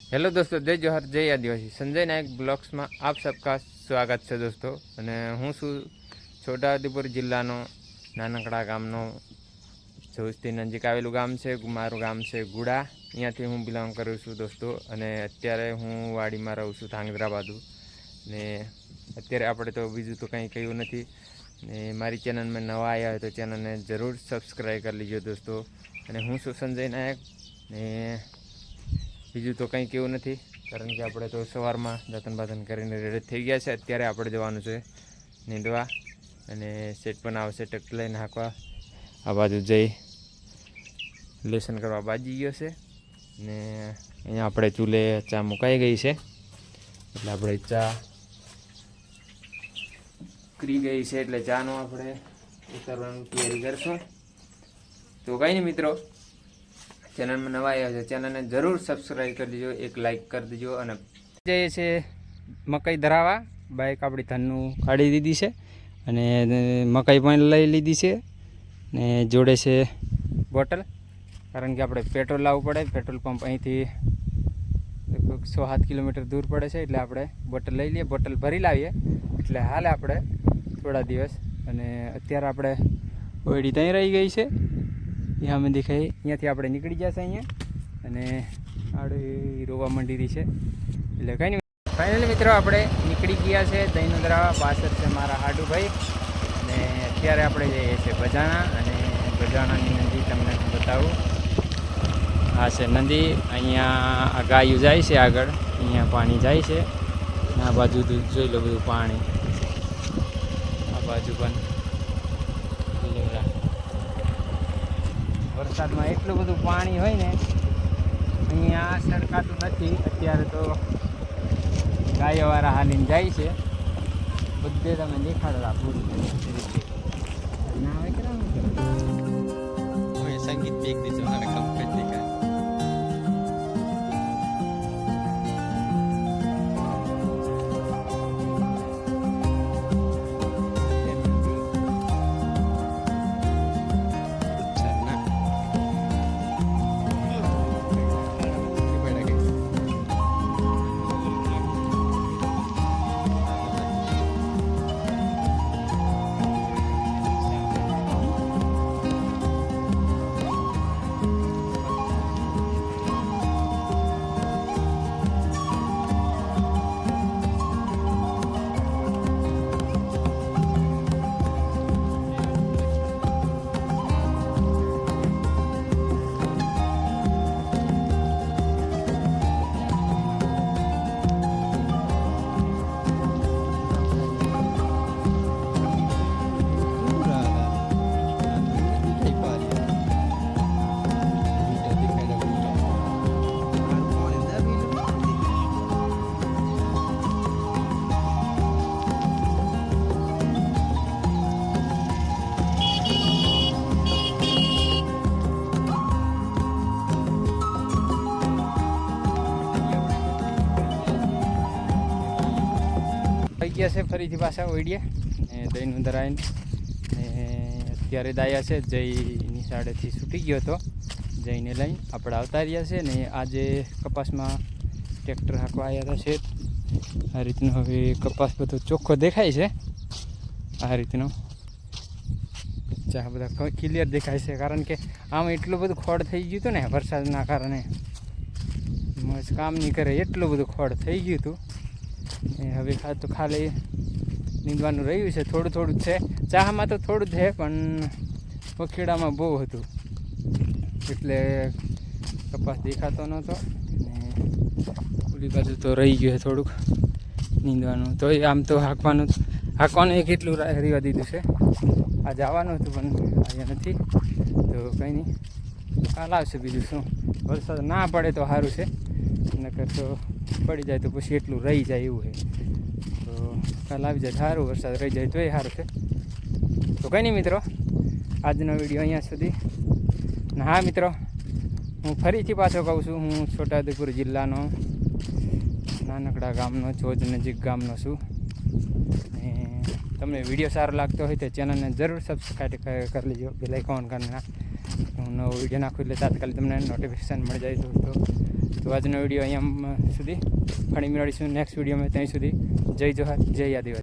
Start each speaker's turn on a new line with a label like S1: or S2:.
S1: Hello દોસ્તો, જય જોહર, જય આદિવાસી. સંજય નાયક બ્લોગ્સમાં આપ સબકા સ્વાગત છે દોસ્તો. અને હું છું છોટાઉદેપુર જિલ્લાનો નાનકડા ગામનો સૌથી નજીક આવેલું ગામ છે મારું ગામ છે ગુડા. અહીંયાથી હું બિલોંગ કરું છું દોસ્તો. અને અત્યારે હું વાડીમાં રહું છું ધાંગધ્રા ને અત્યારે આપણે તો બીજું તો કંઈ કહ્યું નથી. ને મારી ચેનલમાં નવા આવ્યા હોય તો ચેનલને જરૂર સબસ્ક્રાઈબ કરી લીજો દોસ્તો. અને હું છું સંજય નાયક. ને બીજું તો કંઈ કેવું નથી. કારણ કે આપણે તો સવારમાં દાતન બાતન કરીને રેડી થઈ ગયા છે. અત્યારે આપણે જવાનું છે નીંદવા અને સેટ પણ આવશે ટ્રેક્ટર લઈને હાંકવા. આ બાજુ જઈ લેસન કરવા બાજી ગયો છે. ને અહીંયા આપણે ચૂલે ચા મુકાઈ ગઈ છે. એટલે આપણે ચા ઉકરી ગઈ છે. એટલે ચાનો આપણે ઉતારવાનું તૈયારી કરશું. તો કંઈ નહીં મિત્રો. ચેનલમાં નવા આવ્યા છે ચેનલને જરૂર સબસ્ક્રાઈબ કરી દેજો, એક લાઈક કરી દેજો અને જઈએ છે મકાઈ ધરાવા બાઇક આપણી ધાનનું કાઢી દીધી છે અને મકાઈ પણ લઈ લીધી છે ને જોડે છે બોટલ. કારણ કે આપણે પેટ્રોલ લાવવું પડે, પેટ્રોલ પંપ અહીંથી સો સાત કિલોમીટર દૂર પડે છે, એટલે આપણે બોટલ લઈ લઈએ, બોટલ ભરી લાવીએ. એટલે હાલે આપણે થોડા દિવસ અને અત્યારે આપણે ઓયડી ત્યાં રહી ગઈ છે. ત્યાં અમે દેખાય અહીંયાથી આપણે નીકળી જશે અહીંયા અને આડે રોવા મંડી છે. એટલે કંઈ નહીં. ફાઇનલી મિત્રો આપણે નીકળી ગયા છે દહીંનોદરા પાછળ છે મારા હાડુભાઈ. અને અત્યારે આપણે જઈએ છીએ બજાણા અને બજાણાની નદી તમને હું બતાવું. આ છે નદી. અહીંયા આ ગાયું જાય છે આગળ. અહીંયા પાણી જાય છે. આ બાજુ જોઈ લો બધું પાણી. આ બાજુ પણ વરસાદમાં એટલું બધું પાણી હોય ને, અહીંયા સરકાતું નથી. અત્યારે તો ગાયોવાળા હાલીને જાય છે. બધે તમે દેખાડેલા પૂરું ના હોય કે
S2: સંગીત એક દિવસ મારે
S1: ગયા છે ફરીથી પાછા ઓઈડીએ ને દહીંનું ધરાઈને ને અત્યારે દાયા છે, જયની સાડેથી છૂટી ગયો હતો. જઈને લઈને આપણે આવતા રહ્યા છે ને આજે કપાસમાં ટ્રેક્ટર હાંકવા આવ્યા હતા છે આ રીતનો હવે કપાસ બધો ચોખ્ખો દેખાય છે. આ રીતનો ચા બધા ક્લિયર દેખાય છે, કારણ કે આમ એટલું બધું ખોડ થઈ ગયું હતું ને વરસાદના કારણે. મજ કામ નહીં કરે, એટલું બધું ખોડ થઈ ગયું હતું. હવે ખા, તો ખાલી નીંદવાનું રહ્યું છે. થોડું થોડું છે. ચામાં તો થોડું છે, પણ વખેડામાં બહુ હતું. એટલે કપાસ દેખાતો નહોતો. ને ઓલી બાજુ તો રહી ગયું છે થોડુંક નીંદવાનું. તો આમ તો હાંકવાનું હાંકવાનું એક એટલું રા- રહેવા દીધું છે. આ જવાનું હતું, પણ અહીંયા નથી. તો કંઈ નહીં. કાલ આવશે બીજું શું? વરસાદ ના પડે તો સારું છે. નકર તો પડી જાય તો પછી એટલું રહી જાય એવું છે. તો કાલ આવી જાય સારું, વરસાદ રહી જાય તો એ સારું છે. તો કંઈ નહીં મિત્રો, આજનો વીડિયો અહીંયા સુધી. ને હા મિત્રો, હું ફરીથી પાછો કહું છું, હું છોટાઉદેપુર જિલ્લાનો નાનકડા ગામનો, ચોજ નજીક ગામનો છું. અને તમને વીડિયો સારો લાગતો હોય તો ચેનલને જરૂર સબસ્ક્રાઈબ કરી લેજો બેલ આઇકોન કરીને હું નવો વીડિયો નાખું એટલે તાત્કાલિક તમને નોટિફિકેશન મળી જાય દોસ્તો તો આજનો વીડિયો અહીંયા સુધી. ફરી મેળવીશું નેક્સ્ટ વિડીયોમાં ત્યાં સુધી. જય જોહાર, જય આદિવાસી.